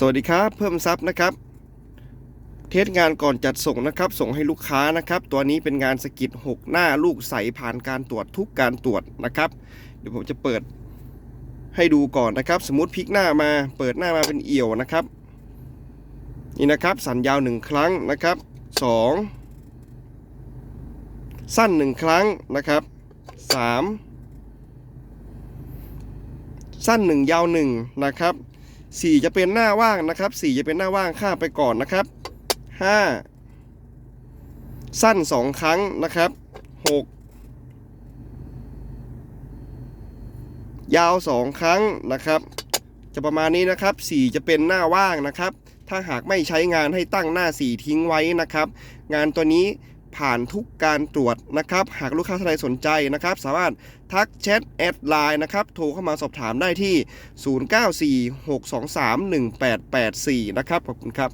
สวัสดีครับเพิ่มซับนะครับ เทสงานก่อนจัดส่งนะครับ ส่งให้ลูกค้านะครับ ตัวนี้เป็นงานสกิด6หน้าลูกใสผ่านการตรวจทุกการตรวจนะครับ เดี๋ยวผมจะเปิดให้ดูก่อนนะครับ สมมติพลิกหน้ามาเปิดหน้ามาเป็นเอี่ยวนะครับ นี่นะครับ สันยาวหนึ่งครั้งนะครับสองสั้นหนึ่งครั้งนะครับสามสั้นหนึ่งยาวหนึ่งนะครับ สี่จะเป็นหน้าว่างนะครับสี่จะเป็นหน้าว่างข้ามไปก่อนนะครับห้าสั้นสองครั้งนะครับหกยาวสองครั้งนะครับ จะประมาณนี้นะครับสี่จะเป็นหน้าว่างนะครับ ถ้าหากไม่ใช้งานให้ตั้งหน้าสี่ทิ้งไว้นะครับ งานตัวนี้ ผ่านทุกการตรวจนะครับ หากลูกค้าท่านใดสนใจนะครับ สามารถทักแชทแอดไลน์นะครับ โทรเข้ามาสอบถามได้ที่ 0946231884 นะครับ ขอบคุณครับ